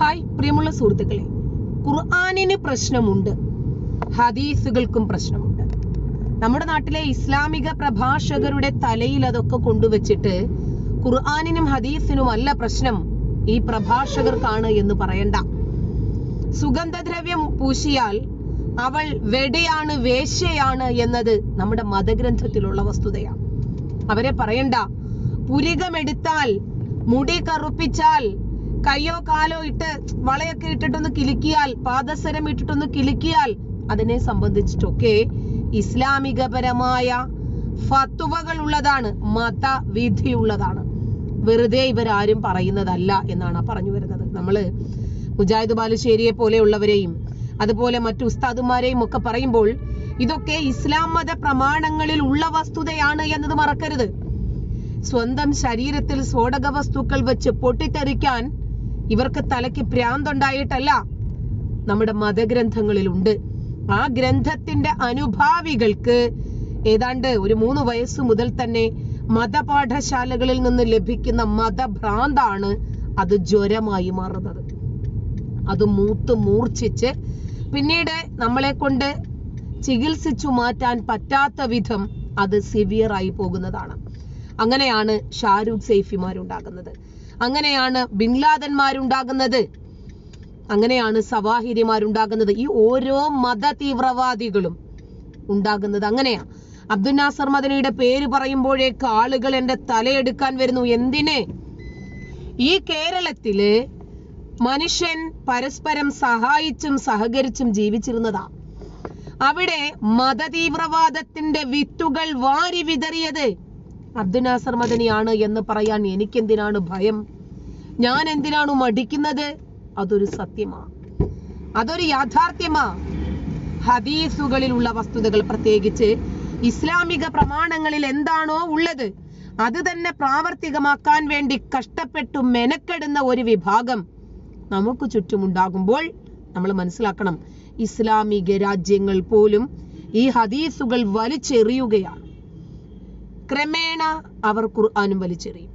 Hi പ്രിയമുള്ള സുഹൃത്തുക്കളെ ഖുർആാനിന് പ്രശ്നമുണ്ട് ഹദീസുകൾക്കും പ്രശ്നമുണ്ട്. നമ്മുടെ നാട്ടിലെ ഇസ്ലാമിക പ്രഭാഷകരുടെ തലയിൽ അതൊക്കെ കൊണ്ടുവച്ചിട്ട് ഖുർആാനിനും ഹദീസിനും അല്ല പ്രശ്നം ഈ പ്രഭാഷകർക്കാണ് എന്ന് പറയണ്ട. സുഗന്ധദ്രവ്യം പൂശിയാൽ അവൾ വെടിയാണ് വേശ്യയാണ് എന്നത് നമ്മുടെ മതഗ്രന്ഥത്തിലുള്ള വസ്തുതയാണ്. അവരെ പറയണ്ട പുരികമെടുത്താൽ മുടി കറുപ്പിച്ചാൽ കയ്യോ കാലോ ഇട്ട് വളയൊക്കെ ഇട്ടിട്ടൊന്ന് കിലുക്കിയാൽ പാദസരം ഇട്ടിട്ടൊന്ന് കിലുക്കിയാൽ അതിനെ സംബന്ധിച്ചിട്ടൊക്കെ ഇസ്ലാമികപരമായ ഫത്തുവകൾ ഉള്ളതാണ് മതവിധിയുള്ളതാണ്. വെറുതെ ഇവരാരും പറയുന്നതല്ല എന്നാണ് പറഞ്ഞു വരുന്നത്. നമ്മൾ മുജാഹിദ് ബാലുശ്ശേരിയെ പോലെയുള്ളവരെയും അതുപോലെ മറ്റു ഉസ്താദുമാരെയും ഒക്കെ പറയുമ്പോൾ ഇതൊക്കെ ഇസ്ലാം മത പ്രമാണങ്ങളിൽ ഉള്ള വസ്തുതയാണ് എന്നത് മറക്കരുത്. സ്വന്തം ശരീരത്തിൽ സ്ഫോടക വസ്തുക്കൾ വെച്ച് പൊട്ടിത്തെറിക്കാൻ ഇവർക്ക് തലയ്ക്ക് ഭ്രാന്തുണ്ടായിട്ടല്ല നമ്മുടെ മതഗ്രന്ഥങ്ങളിലുണ്ട്. ആ ഗ്രന്ഥത്തിന്റെ അനുഭാവികൾക്ക് ഏതാണ്ട് ഒരു മൂന്ന് വയസ്സ് മുതൽ തന്നെ മതപാഠശാലകളിൽ നിന്ന് ലഭിക്കുന്ന മതഭ്രാന്താണ് അത് ജ്വരമായി മാറുന്നത്. അത് മൂത്ത് മൂർച്ഛിച്ച് പിന്നീട് നമ്മളെ കൊണ്ട് ചികിത്സിച്ചു മാറ്റാൻ പറ്റാത്ത വിധം അത് സിവിയർ ആയി പോകുന്നതാണ്. അങ്ങനെയാണ് ഷാരൂഖ് സൈഫിമാരുണ്ടാകുന്നത്. അങ്ങനെയാണ് ബിൻലാദന്മാരുണ്ടാകുന്നത്. അങ്ങനെയാണ് സവാഹിരിമാരുണ്ടാകുന്നത്. ഈ ഓരോ മത തീവ്രവാദികളും ഉണ്ടാകുന്നത് അങ്ങനെയാ. അബ്ദുൽ നാസർ മദനിയുടെ പേര് പറയുമ്പോഴേക്ക് ആളുകൾ എന്റെ തലയെടുക്കാൻ വരുന്നു. എന്തിനെ? ഈ കേരളത്തിൽ മനുഷ്യൻ പരസ്പരം സഹായിച്ചും സഹകരിച്ചും ജീവിച്ചിരുന്നതാ. അവിടെ മതതീവ്രവാദത്തിന്റെ വിത്തുകൾ വാരി വിതറിയത് അബ്ദുൽ നാസർ മദനിയാണ് എന്ന് പറയാൻ എനിക്കെന്തിനാണ് ഭയം? ഞാൻ എന്തിനാണ് മടിക്കുന്നത്? അതൊരു സത്യമാ. അതൊരു യാഥാർത്ഥ്യമാ. ഹദീസുകളിലുള്ള വസ്തുതകൾ പ്രത്യേകിച്ച് ഇസ്ലാമിക പ്രമാണങ്ങളിൽ എന്താണോ ഉള്ളത് അത് തന്നെ പ്രാവർത്തികമാക്കാൻ വേണ്ടി കഷ്ടപ്പെട്ടു മെനക്കെടുന്ന ഒരു വിഭാഗം നമുക്ക് ചുറ്റുമുണ്ടാകുമ്പോൾ നമ്മൾ മനസ്സിലാക്കണം ഇസ്ലാമിക രാജ്യങ്ങൾ പോലും ഈ ഹദീസുകൾ വലിച്ചെറിയുകയാണ്. ക്രമേണ അവർ ഖുർആാനും വലിച്ചെറിയും.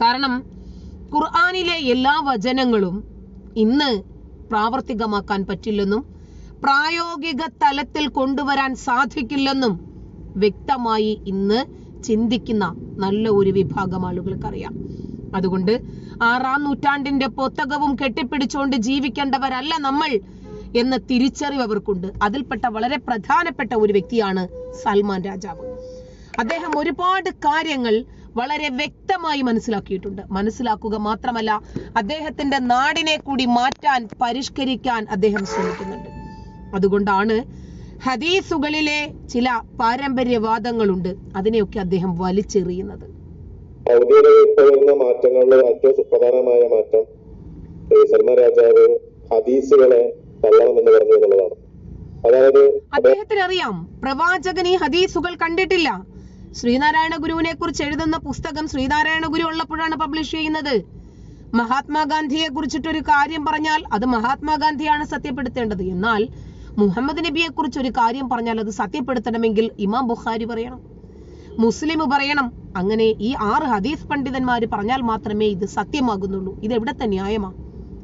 കാരണം ഖുർആാനിലെ എല്ലാ വചനങ്ങളും ഇന്ന് പ്രാവർത്തികമാക്കാൻ പറ്റില്ലെന്നും പ്രായോഗിക തലത്തിൽ കൊണ്ടുവരാൻ സാധിക്കില്ലെന്നും വ്യക്തമായി ഇന്ന് ചിന്തിക്കുന്ന നല്ല ഒരു വിഭാഗം ആളുകൾക്കറിയാം. അതുകൊണ്ട് ആറാം നൂറ്റാണ്ടിന്റെ പൊത്തകവും കെട്ടിപ്പിടിച്ചുകൊണ്ട് ജീവിക്കേണ്ടവരല്ല നമ്മൾ എന്ന തിരിച്ചറിവ് അവർക്കുണ്ട്. അതിൽപ്പെട്ട വളരെ പ്രധാനപ്പെട്ട ഒരു വ്യക്തിയാണ് സൽമാൻ രാജാവ്. അദ്ദേഹം ഒരുപാട് കാര്യങ്ങൾ വളരെ വ്യക്തമായി മനസ്സിലാക്കിയിട്ടുണ്ട്. മനസ്സിലാക്കുക മാത്രമല്ല അദ്ദേഹത്തിന്റെ നാടിനെ കൂടി മാറ്റാൻ പരിഷ്കരിക്കാൻ അദ്ദേഹം ശ്രമിക്കുന്നുണ്ട്. അതുകൊണ്ടാണ് ഹദീസുകളിലെ ചില പാരമ്പര്യവാദങ്ങളുണ്ട് അതിനെയൊക്കെ അദ്ദേഹം വലിച്ചെറിയുന്നത്. സൗദിയിൽ ഇപ്പോൾ വരുന്ന മാറ്റങ്ങളിൽ ഏറ്റവും സുപ്രധാനമായ മാറ്റം സൽമാൻ രാജാവ് ഹദീസുകളെ തള്ളണമെന്ന് പറഞ്ഞു എന്നുള്ളതാണ്. അതായത് അദ്ദേഹത്തിന് അറിയാം പ്രവാചകൻ ഈ ഹദീസുകൾ കണ്ടിട്ടില്ല. ശ്രീനാരായണ ഗുരുവിനെ കുറിച്ച് എഴുതുന്ന പുസ്തകം ശ്രീനാരായണ ഗുരു ഉള്ളപ്പോഴാണ് പബ്ലിഷ് ചെയ്യുന്നത്. മഹാത്മാഗാന്ധിയെ കുറിച്ചിട്ടൊരു കാര്യം പറഞ്ഞാൽ അത് മഹാത്മാഗാന്ധിയാണ് സത്യപ്പെടുത്തേണ്ടത്. എന്നാൽ മുഹമ്മദ് നബിയെ കുറിച്ച് ഒരു കാര്യം പറഞ്ഞാൽ അത് സത്യപ്പെടുത്തണമെങ്കിൽ ഇമാം ബുഖാരി പറയണം. മുസ്ലിം പറയണം. അങ്ങനെ ഈ ആറ് ഹദീസ് പണ്ഡിതന്മാർ പറഞ്ഞാൽ മാത്രമേ ഇത് സത്യമാകുന്നുള്ളൂ. ഇത് എവിടത്തെ ന്യായമാ?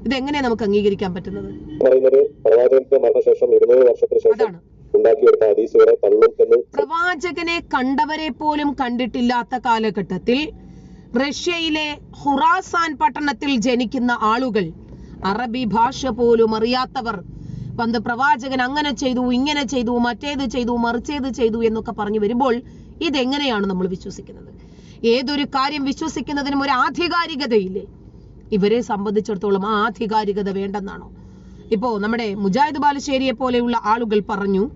ഇതെങ്ങനെ നമുക്ക് അംഗീകരിക്കാൻ പറ്റുന്നത്? അതാണ്. പ്രവാചകനെ കണ്ടവരെ പോലും കണ്ടിട്ടില്ലാത്ത കാലഘട്ടത്തിൽ റഷ്യയിലെ ഹുറാസാൻ പട്ടണത്തിൽ ജനിക്കുന്ന ആളുകൾ അറബി ഭാഷ പോലും അറിയാത്തവർ പന്ത് പ്രവാചകൻ അങ്ങനെ ചെയ്തു ഇങ്ങനെ ചെയ്തു മറ്റേത് ചെയ്തു മറിച്ചേത് ചെയ്തു എന്നൊക്കെ പറഞ്ഞു വരുമ്പോൾ ഇതെങ്ങനെയാണ് നമ്മൾ വിശ്വസിക്കുന്നത്? ഏതൊരു കാര്യം വിശ്വസിക്കുന്നതിനും ഒരു ആധികാരികതയില്ലേ? ഇവരെ സംബന്ധിച്ചിടത്തോളം ആ ആധികാരികത വേണ്ടെന്നാണോ? ഇപ്പോ നമ്മുടെ മുജാഹിദ് ബാലുശ്ശേരിയെ പോലെയുള്ള ആളുകൾ പറഞ്ഞു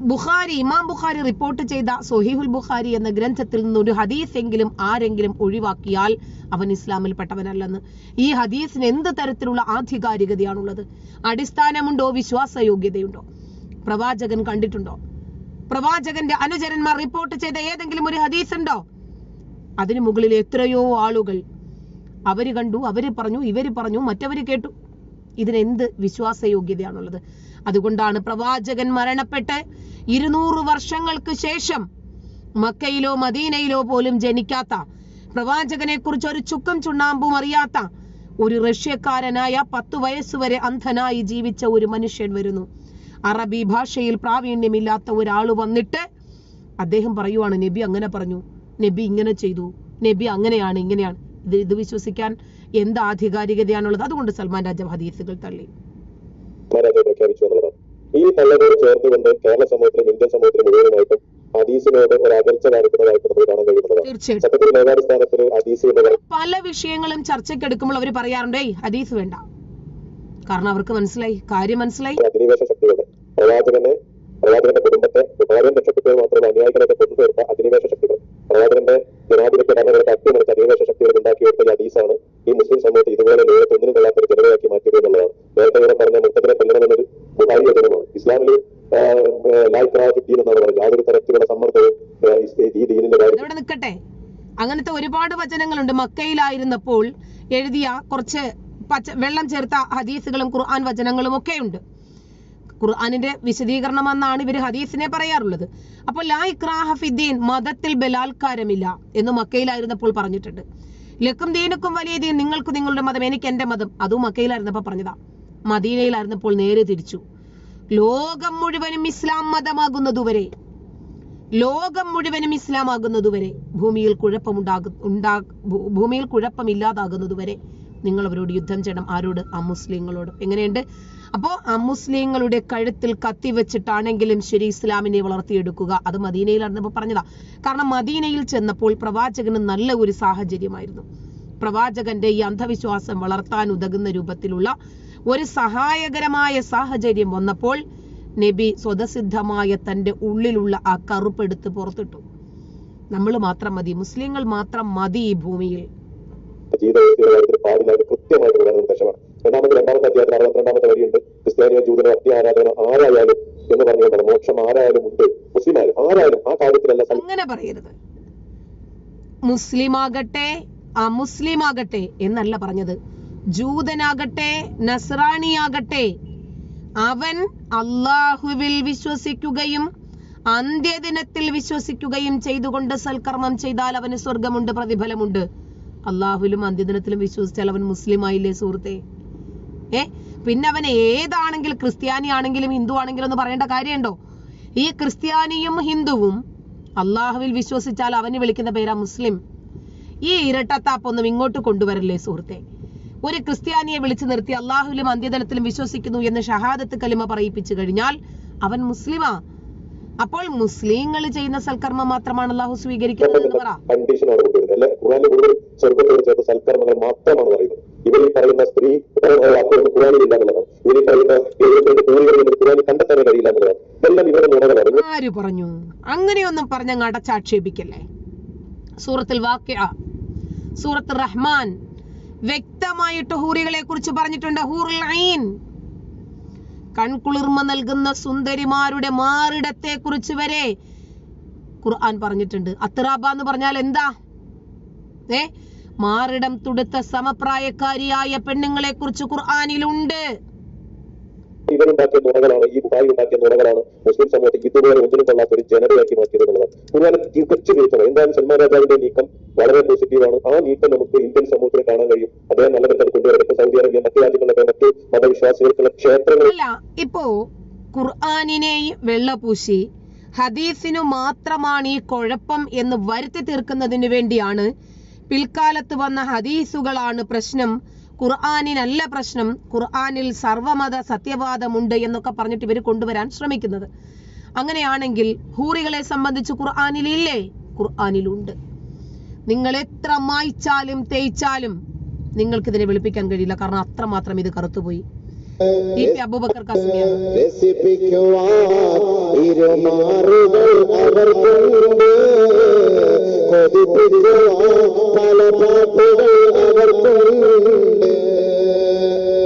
ബുഖാരി ഇമാം ബുഖാരി റിപ്പോർട്ട് ചെയ്ത സൊഹീഹുൽ ബുഖാരി എന്ന ഗ്രന്ഥത്തിൽ നിന്ന് ഒരു ഹദീസ് എങ്കിലും ആരെങ്കിലും ഒഴിവാക്കിയാൽ അവൻ ഇസ്ലാമിൽ പെട്ടവനല്ലെന്ന് ഈ ഹദീസിന് എന്ത് തരത്തിലുള്ള ആധികാരികതയാണുള്ളത്? അടിസ്ഥാനമുണ്ടോ? വിശ്വാസയോഗ്യതയുണ്ടോ? പ്രവാചകൻ കണ്ടിട്ടുണ്ടോ? പ്രവാചകന്റെ അനുചരന്മാർ റിപ്പോർട്ട് ചെയ്ത ഏതെങ്കിലും ഒരു ഹദീസ് ഉണ്ടോ അതിനു മുകളിൽ എത്രയോ ആളുകൾ അവർ കണ്ടു അവർ പറഞ്ഞു ഇവർ പറഞ്ഞു മറ്റവര് കേട്ടു. ഇതിനെന്ത് വിശ്വാസയോഗ്യതയാണുള്ളത്? അതുകൊണ്ടാണ് പ്രവാചകൻ മരണപ്പെട്ട് ഇരുന്നൂറ് വർഷങ്ങൾക്ക് ശേഷം മക്കയിലോ മദീനയിലോ പോലും ജനിക്കാത്ത പ്രവാചകനെ കുറിച്ച് ഒരു ചുക്കും ചുണ്ണാമ്പും അറിയാത്ത ഒരു റഷ്യക്കാരനായ പത്തു വയസ്സുവരെ അന്ധനായി ജീവിച്ച ഒരു മനുഷ്യൻ വരുന്നു. അറബി ഭാഷയിൽ പ്രാവീണ്യമില്ലാത്ത ഒരാൾ വന്നിട്ട് അദ്ദേഹം പറയുവാണ് നബി അങ്ങനെ പറഞ്ഞു. നബി ഇങ്ങനെ ചെയ്തു. നബി അങ്ങനെയാണ് ഇങ്ങനെയാണ്. ഇത് വിശ്വസിക്കാൻ എന്ത് ആധികാരികതയാണുള്ളത്? അതുകൊണ്ട് സൽമാൻ രാജാവ് ഹദീസുകൾ തള്ളി. ഈ പള്ളതോട് ചേർത്തുകൊണ്ട് കേരള സമൂഹത്തിലും ഇന്ത്യൻ സമൂഹത്തിലും മുഴുവനുമായിട്ടും ഹദീസിനോട് ഒരു അകൽച്ച കാണിക്കുന്നതായിട്ട് നമുക്ക് കാണാൻ കഴിയുന്നതാണ്. സത്യത്തിൽ മേധാവിസ്ഥാനത്തിൽ ഹദീസ് പല വിഷയങ്ങളും ചർച്ചയ്ക്ക് എടുക്കുമ്പോൾ അവർ പറയാറുണ്ട് "ഏയ് ഹദീസ് വേണ്ട. കാരണം അവർക്ക് മനസ്സിലായി കാര്യം മനസ്സിലായി. അധിനിവേശ ശക്തികളുടെ പ്രവാചകനെ പ്രവാചകന്റെ കുടുംബത്തെ പ്രവാചകൻ രക്ഷപ്പെട്ടത് മാത്രമല്ല അനുയായികളൊക്കെ കൊണ്ടുതീർത്ത അധിനിവേശ ശക്തികൾ. പ്രവാചകന്റെ ജനാധിപത്യ ഭരണങ്ങളെ അട്ടിമറിച്ച അധിനിവേശ ശക്തികൾ ഈ മുസ്ലിം സമൂഹത്തെ ഇതുപോലെ ലോകത്ത് ഒന്നിനും കൊള്ളാത്ത ഒരു ജനതയാക്കി മാറ്റിയത് എന്നുള്ളതാണ്. നേരത്തെ ഇവിടെ പറഞ്ഞ മുത്തത്തിനെ കൊല്ലണമെന്നൊരു ബുഹാരി വചനമാണ് ഇസ്ലാമിൽ ലായ്ക്രാഫിദ്ദീൻ എന്നാണ് പറയുന്നത് യാതൊരു തരത്തിലുള്ള സമ്മർദ്ദവും ഈ- അങ്ങനത്തെ ഒരുപാട് വചനങ്ങളുണ്ട്. മക്കയിലായിരുന്നപ്പോൾ എഴുതിയ കുറച്ച് പച്ച വെള്ളം ചേർത്ത ഹദീസുകളും ഖുർആൻ വചനങ്ങളും ഒക്കെ ഉണ്ട് ഖുർആനിന്റെ വിശദീകരണം എന്നാണ് ഇവർ ഹദീസിനെ പറയാറുള്ളത്. അപ്പോൾ ലാ ഇക്രാഹഫിദ്ദീൻ മതത്തിൽ ബലാത്കാരമില്ല എന്ന് മക്കയിലായിരുന്നപ്പോൾ പറഞ്ഞിട്ടുണ്ട്. ലക്കും ദീനുക്കും വലിയ ദീൻ നിങ്ങൾക്ക് നിങ്ങളുടെ മതം എനിക്ക് എന്റെ മതം. അതും മക്കയിലായിരുന്നപ്പോൾ പറഞ്ഞതാ. മദീനയിലായിരുന്നപ്പോൾ നേരെ തിരിച്ചു. ലോകം മുഴുവനും ഇസ്ലാം മതമാകുന്നതുവരെ ലോകം മുഴുവനും ഇസ്ലാം ആകുന്നതുവരെ ഭൂമിയിൽ കുഴപ്പമുണ്ടാകും ഉണ്ടാ ഭൂമിയിൽ കുഴപ്പമില്ലാതാകുന്നതുവരെ നിങ്ങൾ അവരോട് യുദ്ധം ചെയ്യണം. ആരോട്? ആ മുസ്ലിങ്ങളോട്. എങ്ങനെയുണ്ട്? അപ്പോ മുസ്ലിങ്ങളുടെ കഴുത്തിൽ കത്തി വെച്ചിട്ടാണെങ്കിലും ശരി ഇസ്ലാമിനെ വളർത്തിയെടുക്കുക. അത് മദീനയിൽ മദീനയിലാണെന്നപ്പോ പറഞ്ഞതാ. കാരണം മദീനയിൽ ചെന്നപ്പോൾ പ്രവാചകന് നല്ല ഒരു സാഹചര്യമായിരുന്നു. പ്രവാചകന്റെ ഈ അന്ധവിശ്വാസം വളർത്താൻ ഉതകുന്ന രൂപത്തിലുള്ള ഒരു സഹായകരമായ സാഹചര്യം വന്നപ്പോൾ നബി സ്വതസിദ്ധമായ തന്റെ ഉള്ളിലുള്ള ആ കറുപ്പെടുത്ത് പുറത്തിട്ടു. നമ്മൾ മാത്രം മതി മുസ്ലിങ്ങൾ മാത്രം മതി ഈ ഭൂമിയിൽ. കൃത്യമായിട്ട് രണ്ടാമത്തെ രണ്ടാമത്തെ അധ്യായത്തിൽ അറുപത്തിരണ്ടാമത്തെ വരിയുണ്ട് ക്രിസ്ത്യാനിയ ജൂതനോ അത്യ ആരാധന ആരായാലും എന്ന് പറഞ്ഞുകൊണ്ടാണ് മോക്ഷം ആരായാലും ഉണ്ട്. മുസ്ലിം ആയാലും ആരായാലും ആ കാര്യത്തിലല്ല അങ്ങനെ പറയരുത്. മുസ്ലിം ആകട്ടെ ആകട്ടെ എന്നല്ല പറഞ്ഞത്. ജൂതനാകട്ടെ നസ്രാണിയാകട്ടെ അവൻ അള്ളാഹുവിൽ വിശ്വസിക്കുകയും അന്ത്യദിനത്തിൽ വിശ്വസിക്കുകയും ചെയ്തുകൊണ്ട് സൽക്കർമ്മം ചെയ്താൽ അവന് സ്വർഗമുണ്ട് പ്രതിഫലമുണ്ട്. അള്ളാഹുലും അന്ത്യദിനത്തിലും വിശ്വസിച്ചാൽ അവൻ മുസ്ലിം ആയില്ലേ സുഹൃത്തെ? ഏ? പിന്നെ അവൻ ഏതാണെങ്കിൽ ക്രിസ്ത്യാനി ആണെങ്കിലും ഹിന്ദു ആണെങ്കിലും എന്ന് പറയേണ്ട കാര്യമുണ്ടോ? ഈ ക്രിസ്ത്യാനിയും ഹിന്ദുവും അള്ളാഹുവിൽ വിശ്വസിച്ചാൽ അവന് വിളിക്കുന്ന പേരാ മുസ്ലിം. ഈ ഇരട്ടത്താപ്പൊന്നും ഇങ്ങോട്ട് കൊണ്ടുവരല്ലേ സുഹൃത്തെ? ഒരു ക്രിസ്ത്യാനിയെ വിളിച്ചു നിർത്തി അള്ളാഹുവിലും അന്ത്യതലത്തിലും വിശ്വസിക്കുന്നു എന്ന് ഷഹാദത്ത് കലിമ പറയിപ്പിച്ചു കഴിഞ്ഞാൽ അവൻ മുസ്ലിമാ. അപ്പോൾ മുസ്ലിങ്ങൾ ചെയ്യുന്ന സൽക്കർമ്മം മാത്രമാണ് അള്ളാഹു സ്വീകരിക്കുന്നത് എന്ന് പറ കണ്ടീഷൻ ഇവർ ഈ പറയുന്ന സ്ത്രീ പറഞ്ഞു? അങ്ങനെയൊന്നും പറഞ്ഞ അടച്ചാക്ഷേപിക്കല്ലേ? സൂറത്തിൽ വാക്യ സൂറത്ത് റഹ്മാൻ വ്യക്തമായിട്ട് ഹൂറികളെ കുറിച്ച് പറഞ്ഞിട്ടുണ്ട്. ഹൂറുൽ ഐൻ കൺകുളിർമ നൽകുന്ന സുന്ദരിമാരുടെ മാറിടത്തെ കുറിച്ച് വരെ ഖുർആൻ പറഞ്ഞിട്ടുണ്ട്. അത്രാബ എന്ന് പറഞ്ഞാൽ എന്താ? ഏ? മാറിടം തുടുത്ത സമപ്രായക്കാരിയായ പെണ്ണുങ്ങളെ കുറിച്ച് ഖുർആാനിലുണ്ട് ഇവരുണ്ടാക്കിയ നുണകളാണ് ഈ ബുഹായി ഉണ്ടാക്കിയ നുണകളാണ് മുസ്ലിം സമൂഹത്തെ ഇതുപോലെ ഒന്നിനും കൊള്ളാത്ത ഒരു ജനതയാക്കി മാറ്റിയത് എന്നുള്ളത് തികച്ചു വീഴ്ത്തണം എന്തായാലും സൽമാൻ രാജാവിന്റെ നീക്കം വളരെ പോസിറ്റീവാണ് ആ നീക്കം നമുക്ക് ഇന്ത്യൻ സമൂഹത്തിൽ കാണാൻ കഴിയും. അദ്ദേഹം നല്ല നിലയിൽ കൊണ്ടുവരും ഇപ്പൊ സൗദി അറേബ്യ മറ്റു രാജ്യങ്ങളിലൊക്കെ മറ്റു മതവിശ്വാസികൾക്കുള്ള ക്ഷേത്രങ്ങൾ ഇപ്പോ ഖുർആാനിനെയും വെള്ളപൂശി ഹദീസിനു മാത്രമാണ് ഈ കുഴപ്പം എന്ന് വരുത്തി തീർക്കുന്നതിന് വേണ്ടിയാണ് പിൽക്കാലത്ത് വന്ന ഹദീസുകളാണ് പ്രശ്നം. ഖുർആാനിനല്ല പ്രശ്നം. ഖുർആാനിൽ സർവമത സത്യവാദമുണ്ട് എന്നൊക്കെ പറഞ്ഞിട്ട് ഇവർ കൊണ്ടുവരാൻ ശ്രമിക്കുന്നത്. അങ്ങനെയാണെങ്കിൽ ഹൂറികളെ സംബന്ധിച്ച് ഖുർആാനിലില്ലേ? ഖുർആാനിലുണ്ട്. നിങ്ങൾ എത്ര മായ്ച്ചാലും തേച്ചാലും നിങ്ങൾക്ക് ഇതിനെ വെളുപ്പിക്കാൻ കഴിയില്ല. കാരണം അത്രമാത്രം ഇത് കറുത്തുപോയി. ഇ പി അബൂബക്കർ ഇരുമാറുകൾ പല പാട്ടുകൾ അവർക്കുണ്ട്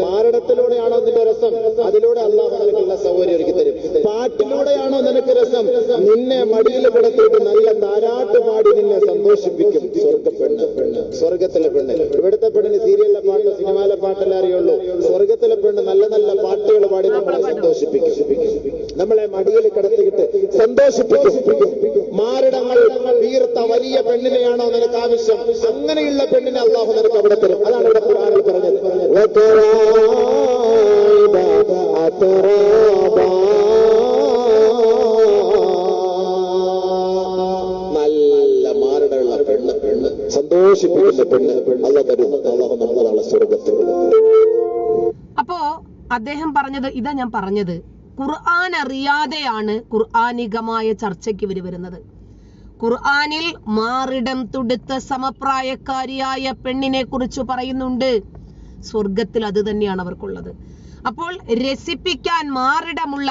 മാരടത്തിലൂടെയാണോ നിന്റെ രസം? അതിലൂടെ അള്ളാഹു നിനക്കുള്ള സൗകര്യം ഒരുക്കി തരും. പാട്ടിലൂടെയാണോ നിനക്ക് രസം? നിന്നെ മടിയിൽ കിടത്തിയിട്ട് നല്ല താരാട്ട് പാടി നിന്നെ സന്തോഷിപ്പിക്കും. സ്വർഗ പെണ്ണ് പെണ്ണ്. സ്വർഗത്തിലെ പെണ്ണ്. ഇവിടുത്തെ പെണ്ണിന് സീരിയലിലെ പാട്ട് സിനിമയിലെ പാട്ടല്ലേ അറിയുള്ളൂ. സ്വർഗത്തിലെ പെണ്ണ് നല്ല നല്ല പാട്ടുകൾ പാടി നമ്മളെ സന്തോഷിപ്പിക്കും. നമ്മളെ മടിയിൽ കിടത്തിയിട്ട് സന്തോഷിപ്പിക്കും. പെണ്ണിനെയാണോ നിനക്ക് ആവശ്യം? അങ്ങനെയുള്ള പെണ്ണിനെ അള്ളാഹു നിനക്ക് അവിടെ തരും. അതാണ് ഇവിടെ ഖുർആാനിൽ പറഞ്ഞത്. നല്ല മാരടുള്ള പെണ്ണ്. പെണ്ണ് സന്തോഷിപ്പിക്കുന്ന പെണ്ണ് അല്ല തരും. അള്ളാഹു നമ്മളതാണ് സ്വർഗത്തിൽ. അപ്പോ അദ്ദേഹം പറഞ്ഞത് ഇതാ ഞാൻ പറഞ്ഞത്. ഖുർആൻ അറിയാതെയാണ് ഖുർആാനികമായ ചർച്ചയ്ക്ക് ഇവർ വരുന്നത്. ഖുർആനിൽ മാറിടം തുടുത്ത സമപ്രായക്കാരിയായ പെണ്ണിനെ കുറിച്ച് പറയുന്നുണ്ട്. സ്വർഗത്തിൽ അത് തന്നെയാണ് അവർക്കുള്ളത്. അപ്പോൾ രസിപ്പിക്കാൻ മാറിടമുള്ള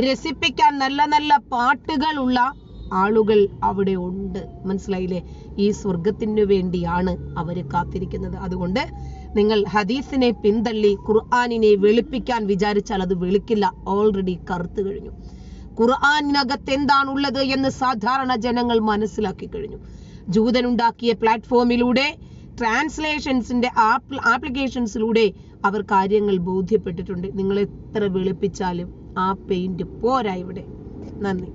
രസിപ്പിക്കാൻ നല്ല നല്ല പാട്ടുകളുള്ള ആളുകൾ അവിടെ ഉണ്ട്. മനസ്സിലായില്ലേ? ഈ സ്വർഗത്തിനു വേണ്ടിയാണ് അവർ കാത്തിരിക്കുന്നത്. അതുകൊണ്ട് നിങ്ങൾ ഹദീസിനെ പിന്തള്ളി ഖുർആാനിനെ വെളുപ്പിക്കാൻ വിചാരിച്ചാൽ അത് വെളുക്കില്ല. ഓൾറെഡി കറുത്തു കഴിഞ്ഞു. ഖുർആാനിനകത്ത് എന്താണുള്ളത് എന്ന് സാധാരണ ജനങ്ങൾ മനസ്സിലാക്കി കഴിഞ്ഞു. ജൂതനുണ്ടാക്കിയ പ്ലാറ്റ്ഫോമിലൂടെ ട്രാൻസ്ലേഷൻസിന്റെ ആപ്ലിക്കേഷൻസിലൂടെ അവർ കാര്യങ്ങൾ ബോധ്യപ്പെട്ടിട്ടുണ്ട്. നിങ്ങൾ എത്ര വിളിപ്പിച്ചാലും ആ പെയിന്റ് പോരാ ഇവിടെ. നന്ദി.